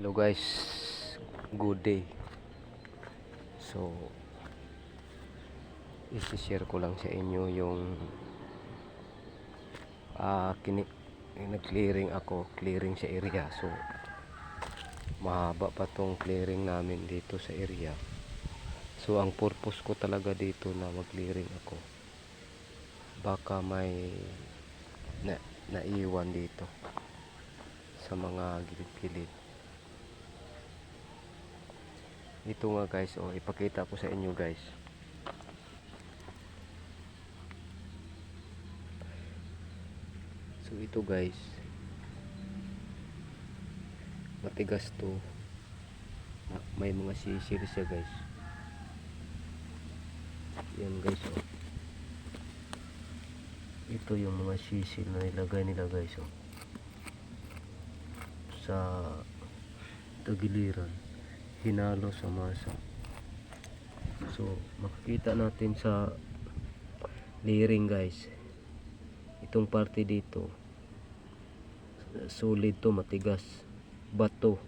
Hello guys, good day. So, isi-share ko lang sa inyo yung ah kini nag-clearing ako, clearing sa area. So, mahaba pa tong clearing namin dito sa area. So, ang purpose ko talaga dito na mag-clearing ako, baka may na, naiwan dito sa mga gilid-gilid. Ito nga guys, oh, ipakita ko sa inyo guys. So ito guys, matigas to. Ma- May mga sisil siya guys. Yan guys, oh. Ito yung mga sisil na nilagay nila guys, oh. Sa tagiliran hinalo sa masa. So, makikita natin sa layering guys. Itong parte dito, solid to, matigas. Bato,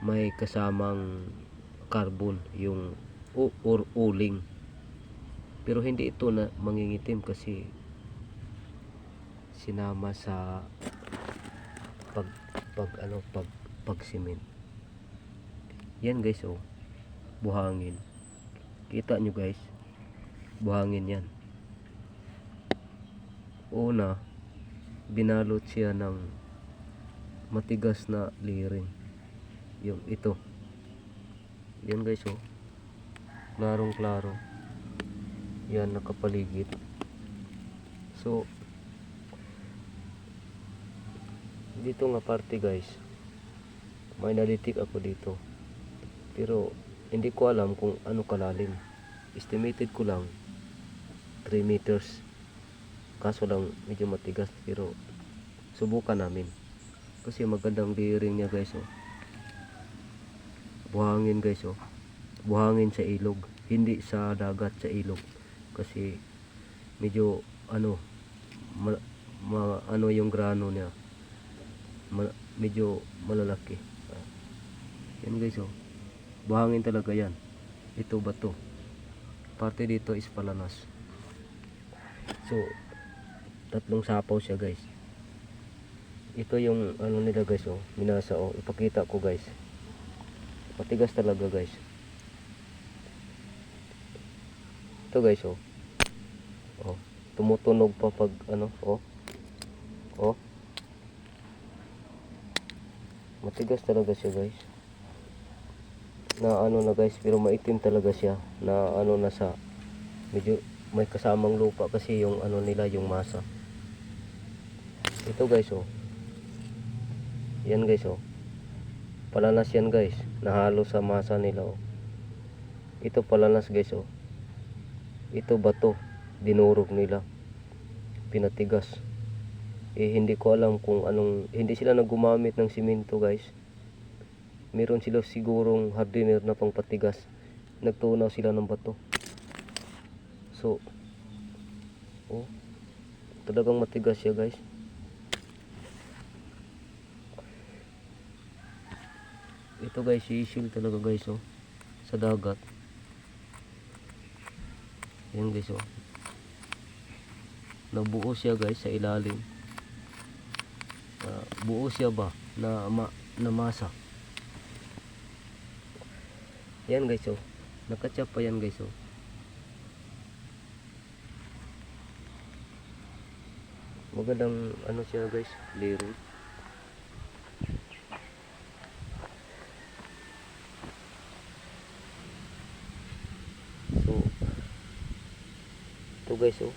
may kasamang carbon, yung or uling. Pero hindi ito na mangingitim kasi sinama sa pag pag ano pag pag cement. Yan guys oh. Buhangin. Kita nyo guys. Buhangin yan. Una, binalot siya ng matigas na liring. Yung ito. Yan guys oh. Klarong klaro. Yan nakapaligid. So, dito nga parte guys may nalitik ako dito pero hindi ko alam kung ano kalalim. Estimated ko lang 3 meters. Kaso lang medyo matigas pero subukan namin. Kasi magandang bearing niya guys oh. Buhangin guys oh. Buhangin sa ilog hindi sa dagat sa ilog. Kasi medyo ano ma, ma- ano yung grano niya. Ma- medyo malalaki. Yan guys oh buhangin talaga yan. Ito bato parte dito is palanas. So tatlong sapaw siya guys. Ito yung ano nila guys oh. Minasa oh. Ipakita ko guys. Matigas talaga guys. Ito guys oh. Oh tumutunog pa pag ano oh. Oh. Matigas talaga siya guys na ano na guys pero maitim talaga siya na ano na sa medyo may kasamang lupa kasi yung ano nila yung masa. Ito guys oh. Yan guys oh. Palanas yan guys nahalo sa masa nila oh. Ito palanas guys oh. Ito bato dinurog nila. Pinatigas. Eh hindi ko alam kung anong hindi sila naggumamit ng simento guys meron sila sigurong hardener na pangpatigas. Nagtunaw sila ng bato. So oh talagang matigas siya guys. Ito guys sisil talaga guys oh sa dagat. Yan guys oh. Nabuo siya guys sa ilalim. Ah, buo siya ba? Na ma, na masa yan guys oh. Nakachap pa yan guys oh. Magandang ano siya guys lyric so ito guys oh.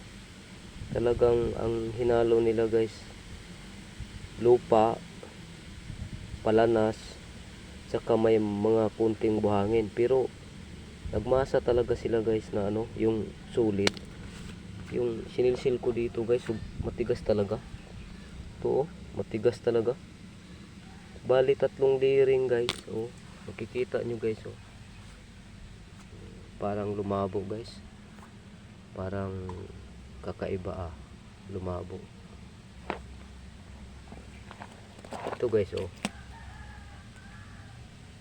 Talagang ang hinalo nila guys lupa, palanas, tsaka may mga kunting buhangin. Pero nagmasa talaga sila guys na ano, yung sulit. Yung sinilsil ko dito guys, matigas talaga. Ito oh, matigas talaga. Bali tatlong layering guys. Oh, makikita nyo guys oh. Parang lumabo guys. Parang kakaiba ah, lumabo. ito guys oh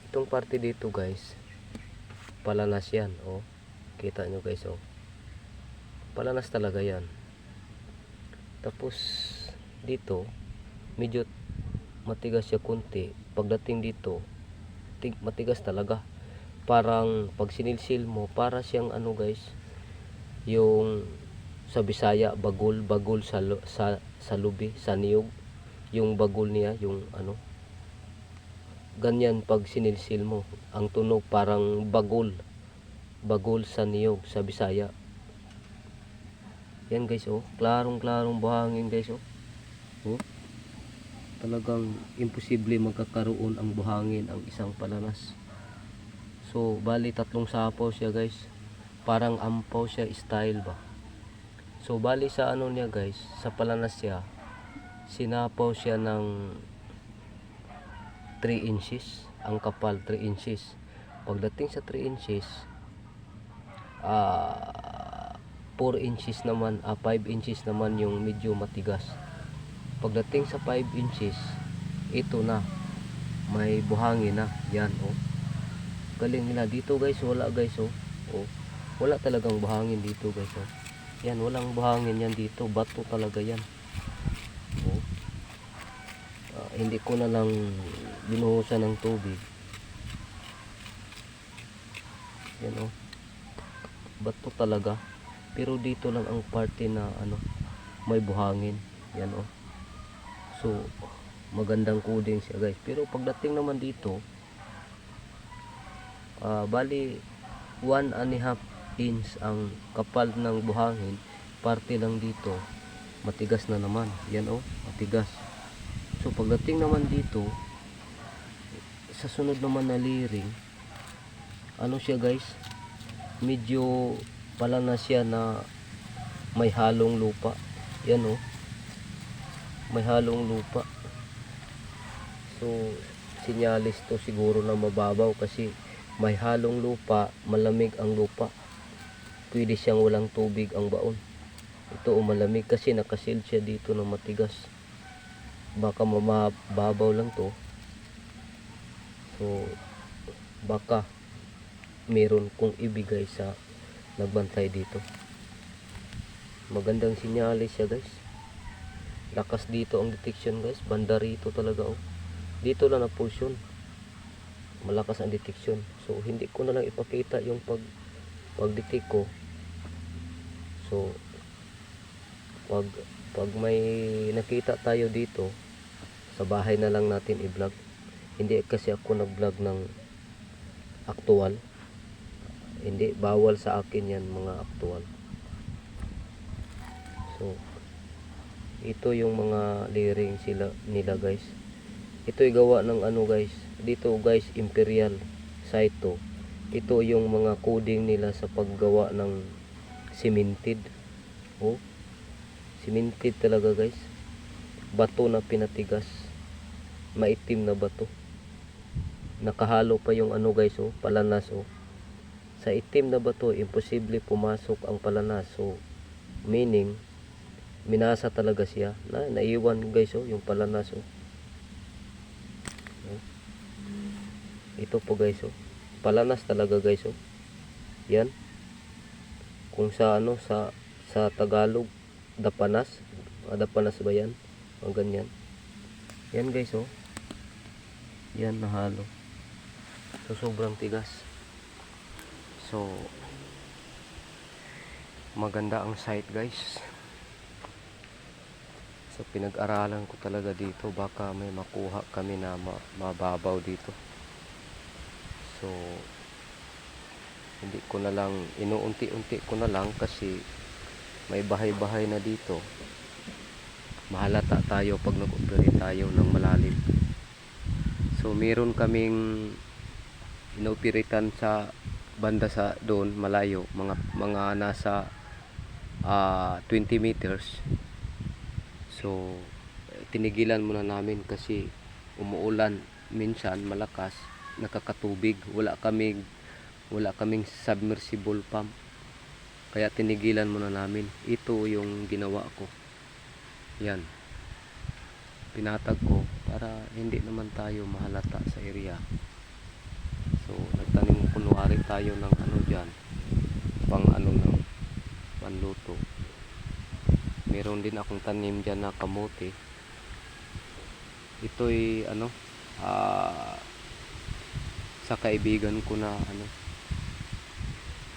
itong parte dito guys palanas yan oh. Kita nyo guys oh. Palanas talaga yan. Tapos dito medyo matigas siya kunti pagdating dito tig matigas talaga. Parang pag sinilsil mo para siyang ano guys yung sa Bisaya bagol bagol sa sa sa lubi sa niyog. Yung bagol niya yung ano ganyan pag sinilsil mo. Ang tunog parang bagol. Bagol sa niyog sa Bisaya. Yan guys oh. Klarong klarong buhangin guys oh. Oh. Talagang imposible magkakaroon ang buhangin ang isang palanas. So bali tatlong sapaw siya guys. Parang ampaw siya style ba? So bali sa ano niya guys sa palanas siya sinapaw siya ng 3 inches ang kapal 3 inches. Pagdating sa 3 inches ah 4 inches naman ah 5 inches naman yung medyo matigas. Pagdating sa 5 inches ito na may buhangin na yan oh. Galing nila dito guys wala guys oh, oh wala talagang buhangin dito guys oh. Yan walang buhangin yan dito bato talaga yan oh Ah, hindi ko na lang binuhusan ng tubig. Yan oh bato talaga. Pero dito lang ang parte na ano may buhangin. Yan oh so magandang coding siya guys. Pero pagdating naman dito ah bali 1 and a half inch ang kapal ng buhangin. Parte lang dito matigas na naman. Yan oh matigas so pagdating naman dito sa sunod naman na liring ano siya guys? Medyo pala na siya na may halong lupa. Yan oh. May halong lupa. So sinyalis to siguro na mababaw kasi may halong lupa malamig ang lupa. Pwede siyang walang tubig ang baon. Ito oh, malamig kasi nakasil siya dito na matigas baka mababaw lang to. So baka meron kong ibigay sa nagbantay dito. Magandang sinyalis siya guys. Lakas dito ang detection guys. Banda rito talaga oh. Dito lang na portion malakas ang detection. So hindi ko na lang ipakita yung pag pag detect ko. So pag pag may nakita tayo dito sa bahay na lang natin i-vlog. Hindi kasi ako nag-vlog ng aktual. Hindi bawal sa akin yan mga aktual. So ito yung mga liring sila nila guys. Ito ay gawa ng ano guys. Dito guys imperial saito. Ito yung mga coding nila sa paggawa ng cemented. Oh cemented talaga guys. Bato na pinatigas maitim na bato. Nakahalo pa yung ano guys oh palanas oh. Sa itim na bato imposible pumasok ang palanas. So meaning minasa talaga siya na naiwan guys oh yung palanas oh. Ito po guys oh. Palanas talaga guys oh. Yan. Kung sa ano sa sa Tagalog dapanas. Ah, dapanas ba yan? O ganyan. Yan guys oh yan nahalo. So sobrang tigas. So maganda ang site guys. So pinag-aralan ko talaga dito. Baka may makuha kami na ma- mababaw dito. So hindi ko na lang inuunti-unti ko na lang kasi may bahay-bahay na dito. Mahalata tayo pag nag-operate tayo ng malalim so meron kaming inoperatan sa banda sa doon malayo mga mga nasa ah, 20 meters. So tinigilan muna namin kasi umuulan minsan malakas nakakatubig. Wala kaming wala kaming submersible pump. Kaya tinigilan muna namin. Ito yung ginawa ko. Yan pinatag ko para hindi naman tayo mahalata sa area. Mag-aari tayo ng ano dyan pang ano ng panluto. Meron din akong tanim dyan na kamote. Ito'y ano ah sa kaibigan ko na ano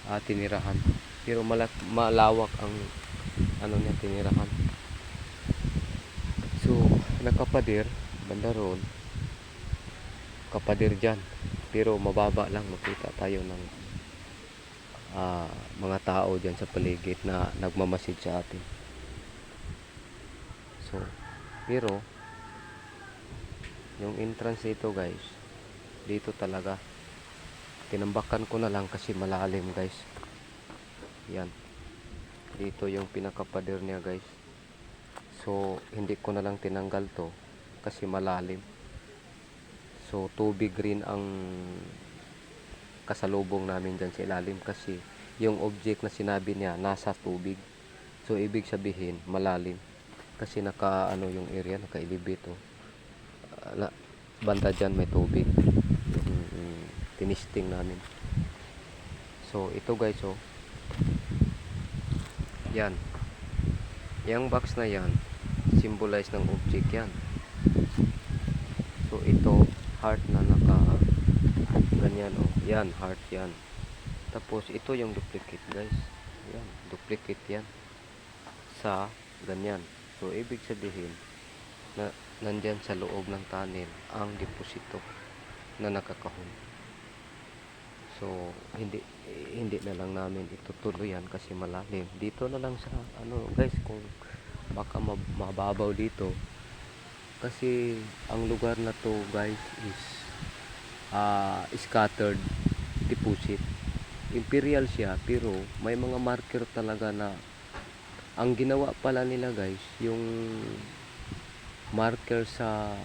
ah, tinirahan. Pero malak malawak ang ano niya tinirahan. So nakapader banda roon kapader dyan. Pero mababa lang makita tayo ng ah, mga tao dyan sa paligid na nagmamasid sa atin. So pero yung entrance dito guys dito talaga. Tinambakan ko na lang kasi malalim guys. Yan. Dito yung pinakapader niya guys so hindi ko na lang tinanggal to kasi malalim. So tubig rin ang kasalubong namin dyan sa ilalim kasi yung object na sinabi niya nasa tubig. So ibig sabihin malalim. Kasi naka ano yung area naka elevate oh. Banda dyan may tubig. Mm, mm, tinisting namin. So ito guys oh. Yan. Yung box na yan symbolize ng object yan. So ito heart na naka ganyan oh. Yan heart yan. Tapos ito yung duplicate guys. Yan duplicate yan. Sa ganyan. So ibig sabihin na nandyan sa loob ng tunnel ang deposito na nakakahon. So hindi hindi na lang namin itutuloy yan kasi malalim. Dito na lang sa ano guys kung baka mab- mababaw dito. Kasi ang lugar na to guys is ah, scattered deposit. Imperial siya pero may mga marker talaga na ang ginawa pala nila guys yung marker sa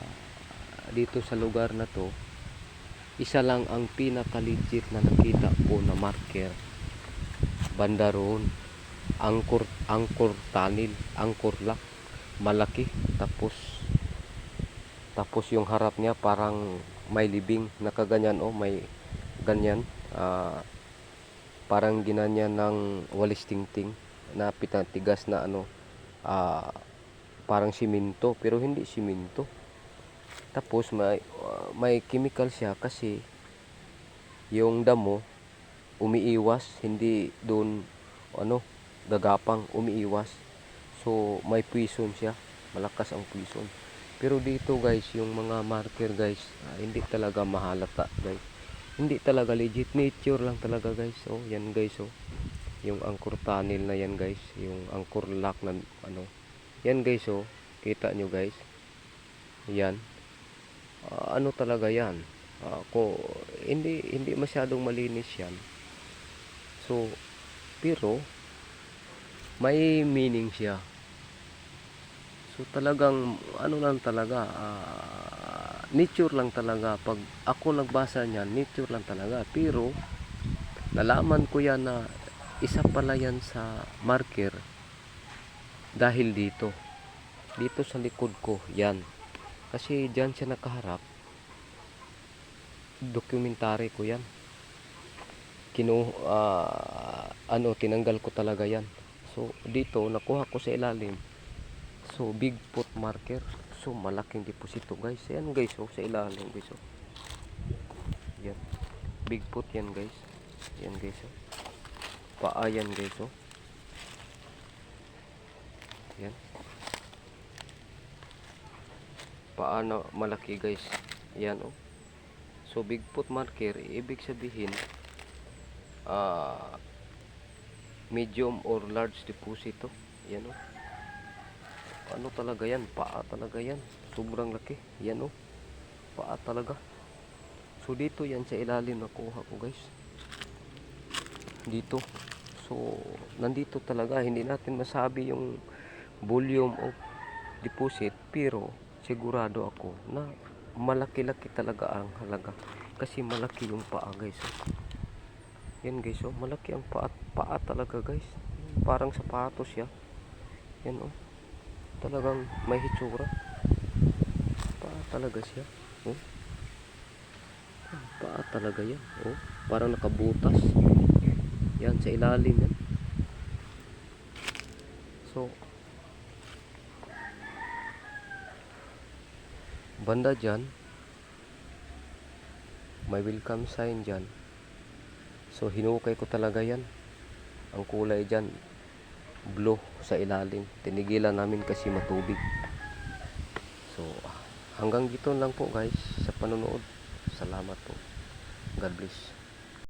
dito sa lugar na to isa lang ang pinaka legit na nakita ko na marker. Banda roon angkor angkor tunnel angkor lock malaki tapos tapos yung harap niya parang may libing nakaganyan oh may ganyan. Ah, parang ginanyan ng walis tingting na pitatigas na ano ah, parang simento pero hindi simento. Tapos may uh, may chemical siya kasi yung damo umiiwas hindi doon ano gagapang umiiwas. So may poison siya. Malakas ang poison pero dito guys yung mga marker guys ah, hindi talaga mahalata guys. Hindi talaga legit. Nature lang talaga guys. Oh yan guys oh. Yung angkor tunnel na yan guys. Yung angkor lock na ano. Yan guys oh. Kita nyo guys. Yan. Ah, ano talaga yan? Ah, ko hindi hindi masyadong malinis yan. So pero may meaning siya. So talagang ano lang talaga ah, nature lang talaga. Pag ako nagbasa niyan nature lang talaga. Pero nalaman ko yan na isa pala yan sa marker dahil dito. Dito sa likod ko yan. Kasi diyan siya nakaharap. Dokumentary ko yan. Kinu ah, ano tinanggal ko talaga yan so dito nakuha ko sa ilalim. So big foot marker. So malaking deposito guys. Yan guys oh sa ilalim guys oh. Yan. Big foot yan guys. Yan guys oh. Paa yan guys oh. Yan paano malaki guys. Yan oh. So bigfoot marker ibig sabihin ah medium or large deposito. Yan oh. Ano talaga yan? Paa talaga yan. Sobrang laki. Yan oh. Paa talaga. So dito yan sa ilalim nakuha ko guys. Dito. So nandito talaga. Hindi natin masabi yung volume of deposit pero sigurado ako na malaki-laki talaga ang halaga. Kasi malaki yung paa guys. Yan guys oh malaki ang paa, paa talaga guys parang sapatos siya yan oh talagang may hitsura paa talaga siya oh Paa talaga yan. Oh, parang nakabutas. Yan, sa ilalim yan. So, banda dyan, may welcome sign dyan. So, hinukay ko talaga yan. Ang kulay dyan, blue sa ilalim. Tinigilan namin kasi matubig. So, hanggang dito lang po guys sa panonood. Salamat po. God bless.